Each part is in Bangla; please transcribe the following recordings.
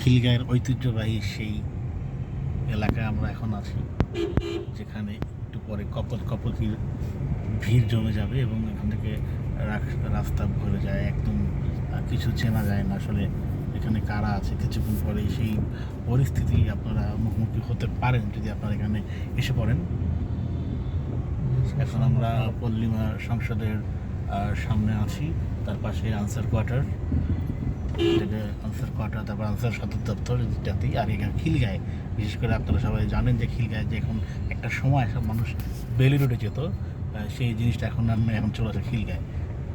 খিলগাঁয়ের ঐতিহ্যবাহী সেই এলাকায় আমরা এখন আছি, যেখানে একটু পরে কপল কপকির ভিড় জমে যাবে এবং এখান থেকে রাস্তা ভরে যায়, একদম কিছু চেনা যায় না আসলে এখানে কারা আছে। কিছুক্ষণ পরে সেই পরিস্থিতি আপনারা মুখোমুখি হতে পারেন যদি আপনারা এখানে এসে পড়েন। এখন আমরা পল্লিমা সংসদের সামনে আছি, তার পাশে আনসার কোয়ার্টার। আনসার কোয়ার্টার তারপর আনসার সদর দপ্তর ইত্যাদি আর এখানে খিলগায়। বিশেষ করে আপনারা সবাই জানেন যে খিলগায় যে এখন একটা সময় সব মানুষ বেলি রোডে যেত সেই জিনিসটা এখন আর এখন চলে আসে খিলগায়।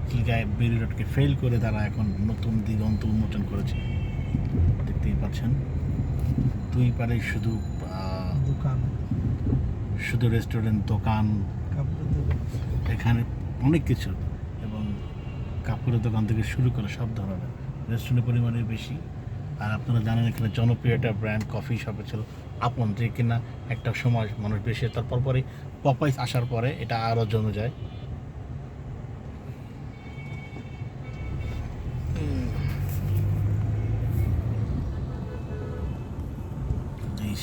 খিলগায় বেলি রোডকে ফেল করে তারা এখন নতুন দিগন্ত উন্মোচন করেছে। দেখতেই পাচ্ছেন দুই পারে শুধু দোকান। শুধু রেস্টুরেন্ট দোকান। এখানে অনেক কিছু। এবং কাপড়ের দোকান থেকে শুরু করে সব ধরনের। রেস্টুরেন্টের পরিমাণে বেশি। আর আপনারা জানেন এখানে জনপ্রিয় একটা ব্র্যান্ড কফি শপে ছিল আপন যে কিনা একটা সময় মানুষ বেশি। তারপর পরে পপাইস আসার পরে এটা আরও জমে যায়।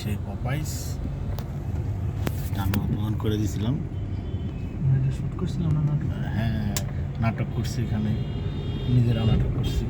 সেই পপাইস আমরা উদ্বোধন করে দিয়েছিলাম শুট করছিলাম না নাটক? হ্যাঁ নাটক করছি এখানে। নিজেরা নাটক করছি।